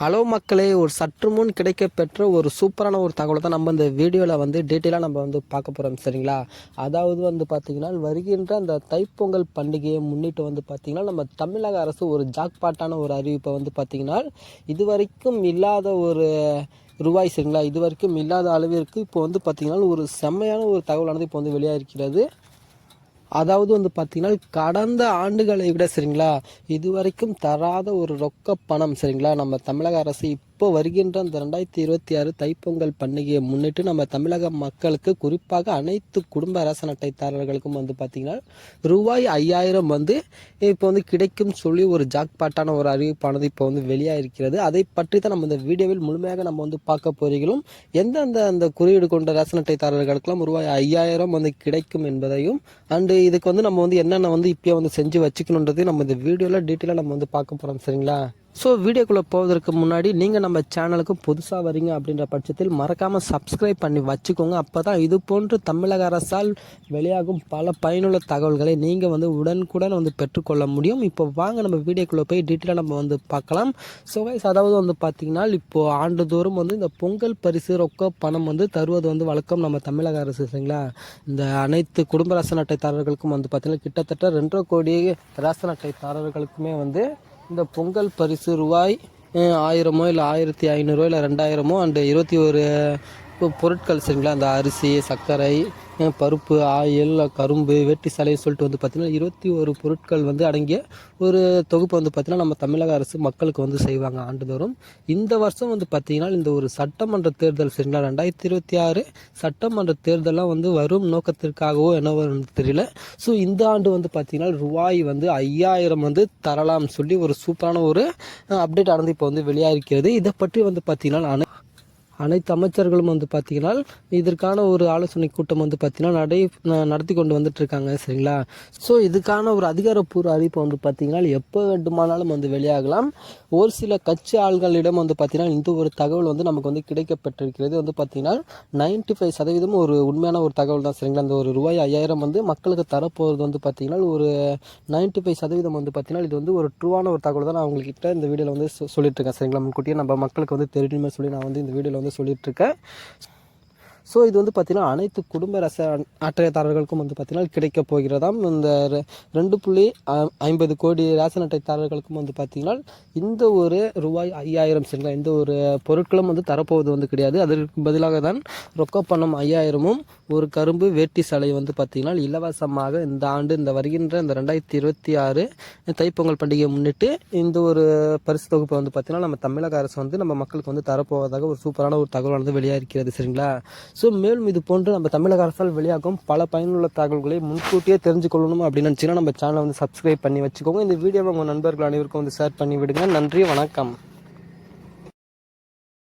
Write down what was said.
Hello மக்களே ஒரு சற்று முன் கிடைக்கப்பெற்ற ஒரு சூப்பரான ஒரு தகவலை தான் நம்ம இந்த வீடியோவில் வந்து டீட்டெயிலாக நம்ம வந்து பார்க்க போகிறோம் சரிங்களா? அதாவது வந்து பார்த்திங்கன்னா வருகின்ற அந்த தைப்பொங்கல் பண்டிகையை முன்னிட்டு வந்து பார்த்திங்கன்னா நம்ம தமிழக அரசு ஒரு ஜாக்பாட்டான ஒரு அறிவிப்பை வந்து பார்த்திங்கன்னா இதுவரைக்கும் இல்லாத ஒரு ரூபாய் சரிங்களா? இது வரைக்கும் இல்லாத அளவிற்கு இப்போ வந்து பார்த்திங்கன்னா ஒரு செம்மையான ஒரு தகவலானது இப்போ வந்து வெளியாக இருக்கிறது அதாவது வந்து பார்த்திங்கன்னா கடந்த ஆண்டுகளை விட சரிங்களா இதுவரைக்கும் தராத ஒரு ரொக்க பணம் சரிங்களா நம்ம தமிழக அரசு இப்போ வருகின்ற அந்த ரெண்டாயிரத்தி இருபத்தி ஆறு தைப்பொங்கல் பண்டிகையை முன்னிட்டு நம்ம தமிழக மக்களுக்கு குறிப்பாக அனைத்து குடும்ப ரேஷன் அட்டைதாரர்களுக்கும் வந்து பார்த்திங்கன்னா ரூபாய் ஐயாயிரம் வந்து இப்போ வந்து கிடைக்கும் சொல்லி ஒரு ஜாக்பாட்டான ஒரு அறிவிப்பானது இப்போ வந்து வெளியாக இருக்கிறது அதை பற்றி தான் நம்ம இந்த வீடியோவில் முழுமையாக நம்ம வந்து பார்க்க போகிறீங்களும் எந்தெந்த அந்த குறியீடு கொண்ட ரேசன் அட்டைதாரர்களுக்கெல்லாம் ரூபாய் ஐயாயிரம் வந்து கிடைக்கும் என்பதையும் அண்டு இதுக்கு வந்து நம்ம வந்து என்னென்ன வந்து இப்போயே வந்து செஞ்சு வச்சுக்கணுன்றதையும் நம்ம இந்த வீடியோவில் டீட்டெயிலாக நம்ம வந்து பார்க்க போகிறோம் சரிங்களா? ஸோ வீடியோக்குள்ளே போவதற்கு முன்னாடி நீங்கள் நம்ம சேனலுக்கு புதுசாக வரீங்க அப்படின்ற பட்சத்தில் மறக்காமல் சப்ஸ்கிரைப் பண்ணி வச்சுக்கோங்க. அப்போ தான் இது போன்று தமிழக அரசால் வெளியாகும் பல பயனுள்ள தகவல்களை நீங்கள் வந்து உடனுக்குடன் வந்து பெற்றுக்கொள்ள முடியும். இப்போ வாங்க நம்ம வீடியோக்குள்ளே போய் டீட்டெயிலாக நம்ம வந்து பார்க்கலாம். ஸோ வைஸ் அதாவது வந்து பார்த்திங்கன்னா இப்போது ஆண்டுதோறும் வந்து இந்த பொங்கல் பரிசு ரொக்க பணம் வந்து தருவது வந்து வழக்கம் நம்ம தமிழக அரசு சரிங்களா? இந்த அனைத்து குடும்ப ரசன் அட்டைதாரர்களுக்கும் வந்து பார்த்திங்கன்னா கிட்டத்தட்ட ரெண்டரை கோடி ரேஷன் அட்டைதாரர்களுக்குமே வந்து இந்த பொங்கல் பரிசு ரூபாய் ஆயிரமோ இல்லை ஆயிரத்தி ஐநூறுரூவா இல்லை ரெண்டாயிரமோ அண்டு இருபத்தி ஒரு பொருட்கள் சரிங்களா? அந்த அரிசி சர்க்கரை பருப்பு ஆயில் கரும்பு வேட்டி சலை சொல்லிட்டு வந்து பார்த்திங்கன்னா இருபத்தி ஒரு பொருட்கள் வந்து அடங்கிய ஒரு தொகுப்பு வந்து பார்த்திங்கன்னா நம்ம தமிழக அரசு மக்களுக்கு வந்து செய்வாங்க ஆண்டுதோறும். இந்த வருஷம் வந்து பார்த்திங்கன்னா இந்த ஒரு சட்டமன்ற தேர்தல் சரிங்களா? ரெண்டாயிரத்தி இருபத்தி ஆறு சட்டமன்ற தேர்தலாம் வந்து வரும் நோக்கத்திற்காகவோ என்னவோ தெரியல. ஸோ இந்த ஆண்டு வந்து பார்த்திங்கன்னா ரூபாய் வந்து ஐயாயிரம் வந்து தரலாம் சொல்லி ஒரு சூப்பரான ஒரு அப்டேட் ஆனது இப்போ வந்து வெளியாகிருக்கிறது இதை பற்றி வந்து பார்த்திங்கன்னா நான் அனைத்து அமைச்சர்களும் வந்து பார்த்திங்கன்னா இதற்கான ஒரு ஆலோசனை கூட்டம் வந்து பார்த்திங்கன்னா நடை நடத்தி கொண்டு வந்துட்டு இருக்காங்க சரிங்களா? ஸோ இதுக்கான ஒரு அதிகாரப்பூர்வ அறிவிப்பு வந்து பார்த்திங்கன்னா எப்போ வேண்டுமானாலும் வந்து வெளியாகலாம். ஒரு சில கட்சி ஆள்களிடம் வந்து பார்த்திங்கன்னா இந்த ஒரு தகவல் வந்து நமக்கு வந்து கிடைக்கப்பட்டிருக்கிறது. வந்து பார்த்திங்கன்னா நைன்டி ஃபைவ் சதவீதம் ஒரு உண்மையான ஒரு தகவல் தான் சரிங்களா? அந்த ஒரு ரூபாய் ஐயாயிரம் வந்து மக்களுக்கு தரப்போகிறது வந்து பார்த்திங்கன்னா ஒரு நைன்ட்டி ஃபைவ் சதவீதம் வந்து பார்த்திங்கன்னா இது வந்து ஒரு ட்ரூவான ஒரு தகவல் தான் நான் உங்கள்கிட்ட இந்த வீடியோவில் வந்து சொல்லிட்டு இருக்கேன் சரிங்களா? முன்கூட்டியே நம்ம மக்களுக்கு வந்து தெரியணுமே சொல்லி நான் வந்து இந்த வீடியோவில் வந்து சொல்லிட்டு இருக்கேன் ஸோ இது வந்து பார்த்திங்கன்னா அனைத்து குடும்ப ரச அட்டைதாரர்களுக்கும் வந்து பார்த்திங்கன்னா கிடைக்க போகிறதாம். இந்த ரெண்டு புள்ளி ஐம்பது கோடி ரேஷன் அட்டைதாரர்களுக்கும் வந்து பார்த்திங்கன்னா இந்த ஒரு ரூபாய் ஐயாயிரம் சரிங்களா இந்த ஒரு பொருட்களும் வந்து தரப்போவது வந்து கிடையாது. அதற்கு பதிலாக தான் ரொக்க பணம் ஐயாயிரமும் ஒரு கரும்பு வேட்டி சலை வந்து பார்த்திங்கன்னா இலவசமாக இந்த ஆண்டு இந்த வருகின்ற இந்த ரெண்டாயிரத்தி இருபத்தி ஆறு தைப்பொங்கல் பண்டிகையை முன்னிட்டு இந்த ஒரு பரிசு தொகுப்பை வந்து பார்த்திங்கன்னா நம்ம தமிழக அரசு வந்து நம்ம மக்களுக்கு வந்து தரப்போவதாக ஒரு சூப்பரான ஒரு தகவலானது வெளியாக இருக்கிறது சரிங்களா. ஸோ மேலும் இது போன்று நம்ம தமிழக அரசால் வெளியாகும் பல பயனுள்ள தகவல்களை முன்கூட்டியே தெரிஞ்சு கொள்ளணும் அப்படின்னு நினச்சிங்கன்னா நம்ம சேனலை வந்து சப்ஸ்கிரைப் பண்ணி வச்சுக்கோங்க. இந்த வீடியோவை உங்கள் நண்பர்கள் அனைவருக்கும் வந்து ஷேர் பண்ணி விடுங்க. நன்றி வணக்கம்.